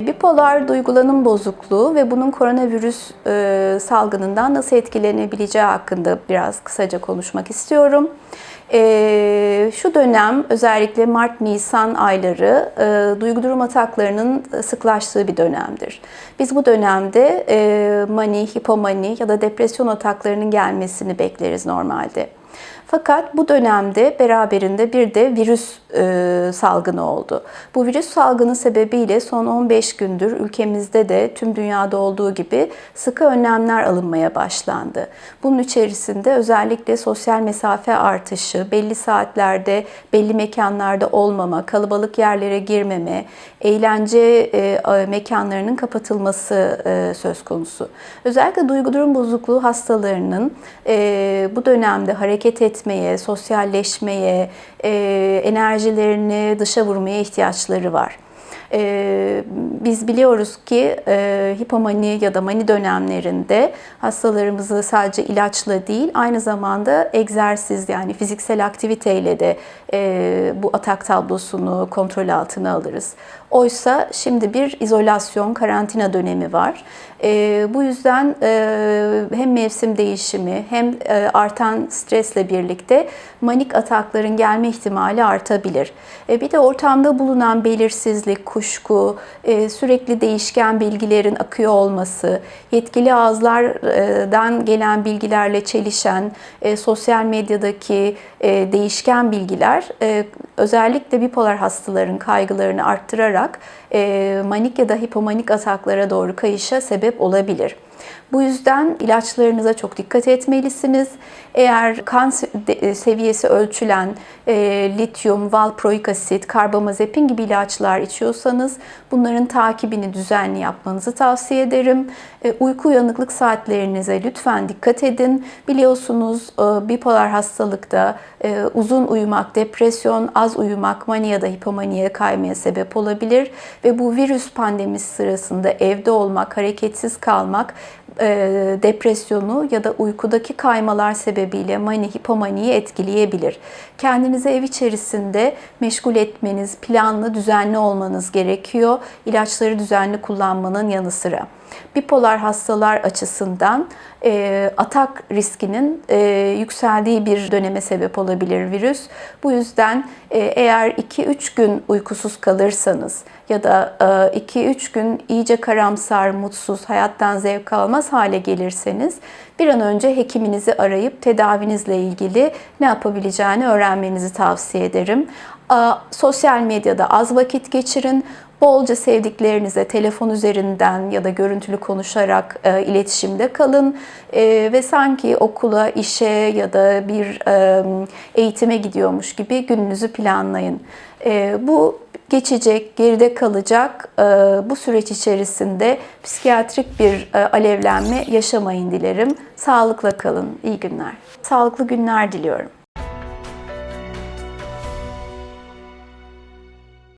Bipolar duygulanım bozukluğu ve bunun koronavirüs e, salgınından nasıl etkilenebileceği hakkında biraz kısaca konuşmak istiyorum. E, şu dönem özellikle Mart-Nisan ayları e, duygu durum ataklarının sıklaştığı bir dönemdir. Biz bu dönemde e, mani, hipomani ya da depresyon ataklarının gelmesini bekleriz normalde. Fakat bu dönemde beraberinde bir de virüs e, salgını oldu. Bu virüs salgını sebebiyle son 15 gündür ülkemizde de tüm dünyada olduğu gibi sıkı önlemler alınmaya başlandı. Bunun içerisinde özellikle sosyal mesafe artışı, belli saatlerde, belli mekanlarda olmama, kalabalık yerlere girmeme, eğlence e, mekanlarının kapatılması e, söz konusu. Özellikle duygu durum bozukluğu hastalarının e, bu dönemde hareket etmeye, sosyalleşmeye, e, enerjilerini dışa vurmaya ihtiyaçları var. Ee, biz biliyoruz ki e, hipomani ya da mani dönemlerinde hastalarımızı sadece ilaçla değil aynı zamanda egzersiz yani fiziksel aktiviteyle de e, bu atak tablosunu kontrol altına alırız. Oysa şimdi bir izolasyon, karantina dönemi var. E, bu yüzden e, hem mevsim değişimi hem e, artan stresle birlikte manik atakların gelme ihtimali artabilir. E, bir de ortamda bulunan belirsizlik, kuşku, e, sürekli değişken bilgilerin akıyor olması, yetkili ağızlardan gelen bilgilerle çelişen e, sosyal medyadaki e, değişken bilgiler özellikle bipolar hastaların kaygılarını arttırarak manik ya da hipomanik ataklara doğru kayışa sebep olabilir. Bu yüzden ilaçlarınıza çok dikkat etmelisiniz. Eğer kan seviyesi ölçülen e, lityum, valproik asit, karbamazepin gibi ilaçlar içiyorsanız bunların takibini düzenli yapmanızı tavsiye ederim. E, uyku uyanıklık saatlerinize lütfen dikkat edin. Biliyorsunuz e, bipolar hastalıkta e, uzun uyumak, depresyon, az uyumak, mani ya da hipomaniye kaymaya sebep olabilir ve bu virüs pandemisi sırasında evde olmak, hareketsiz kalmak e, depresyonu ya da uykudaki kaymalar sebebiyle mani, hipomaniyi etkileyebilir. Kendinizi ev içerisinde meşgul etmeniz, planlı, düzenli olmanız gerekiyor. İlaçları düzenli kullanmanın yanı sıra. Bipolar hastalar açısından e, atak riskinin e, yükseldiği bir döneme sebep olabilir virüs. Bu yüzden e, eğer 2-3 gün uykusuz kalırsanız ya da 2-3 gün iyice karamsar, mutsuz, hayattan zevk almaz hale gelirseniz bir an önce hekiminizi arayıp tedavinizle ilgili ne yapabileceğini öğrenmenizi tavsiye ederim. Sosyal medyada az vakit geçirin. Bolca sevdiklerinize telefon üzerinden ya da görüntülü konuşarak e, iletişimde kalın e, ve sanki okula, işe ya da bir e, eğitime gidiyormuş gibi gününüzü planlayın. E, bu geçecek, geride kalacak e, bu süreç içerisinde psikiyatrik bir e, alevlenme yaşamayın dilerim. Sağlıkla kalın, iyi günler. Sağlıklı günler diliyorum.